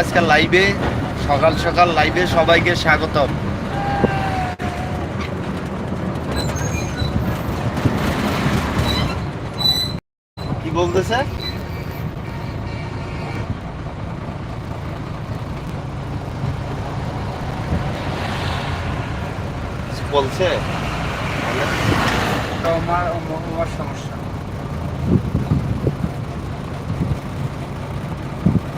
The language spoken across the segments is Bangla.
আজকে লাইভে সকাল সকাল লাইভে সবাইকে স্বাগতম। কি বলতেছে? বলছে? আমার আমার সমস্যা।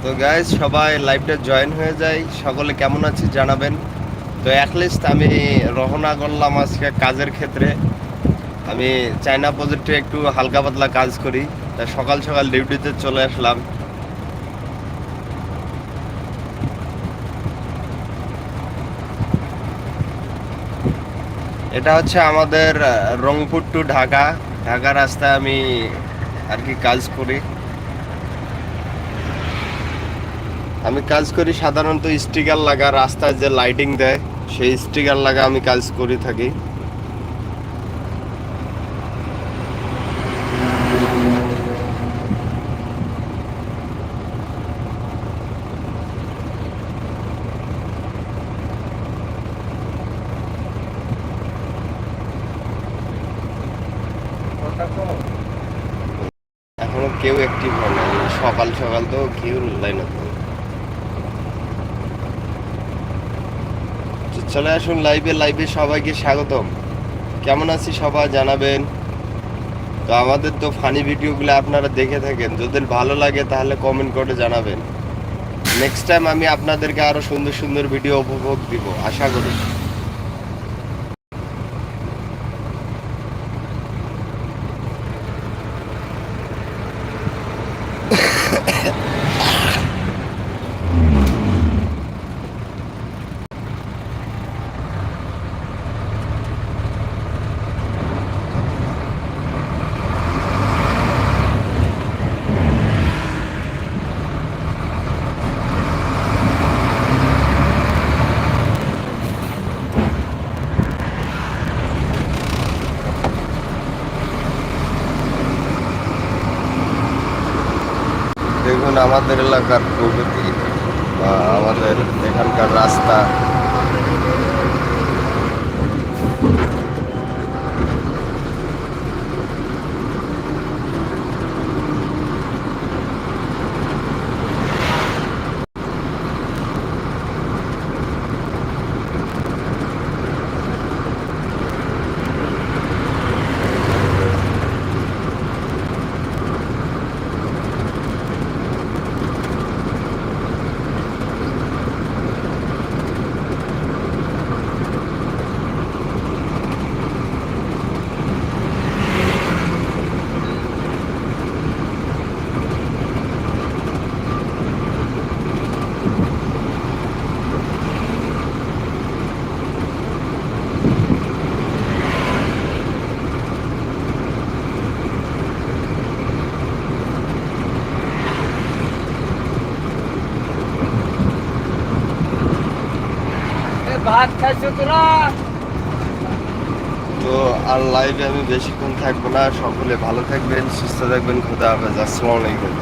তো গাইজ সবাই লাইভটা জয়েন হয়ে যায়। সকলে কেমন আছে জানাবেন। তো অ্যাটলিস্ট আমি রওনা করলাম আজকে কাজের ক্ষেত্রে। আমি চায়না প্রজেক্টে একটু হালকা পাতলা কাজ করি। তা সকাল সকাল ডিউটিতে চলে আসলাম। এটা হচ্ছে আমাদের রংপুর টু ঢাকা। ঢাকা রাস্তায় আমি আর কি কাজ করি। আমি কাজ করি সাধারণত স্টিকার লাগা, রাস্তায় যে লাইটিং দেয়, সেই স্টিকার লাগা আমি কাজ করে থাকি। এখনও কেউ অ্যাক্টিভ হয় সকাল সকাল তো কেউ লাইন চলে আসুন লাইভে লাইভে সবাইকে স্বাগতম। কেমন আছি সবাই জানাবেন? তো আমাদের তো ফানি ভিডিওগুলো আপনারা দেখে থাকেন। যদি ভালো লাগে তাহলে কমেন্ট করে জানাবেন। নেক্সট টাইম আমি আপনাদেরকে আরও সুন্দর সুন্দর ভিডিও উপভোগ দিব। আশা করি। আমাদের এলাকার প্রকৃতি বা আমাদের এখানকার রাস্তা তো আর লাইভে আমি বেশিক্ষণ থাকব না, সকলে ভালো থাকবেন, সুস্থ থাকবেন, খুদা হাফেজ, আসসালামু আলাইকুম।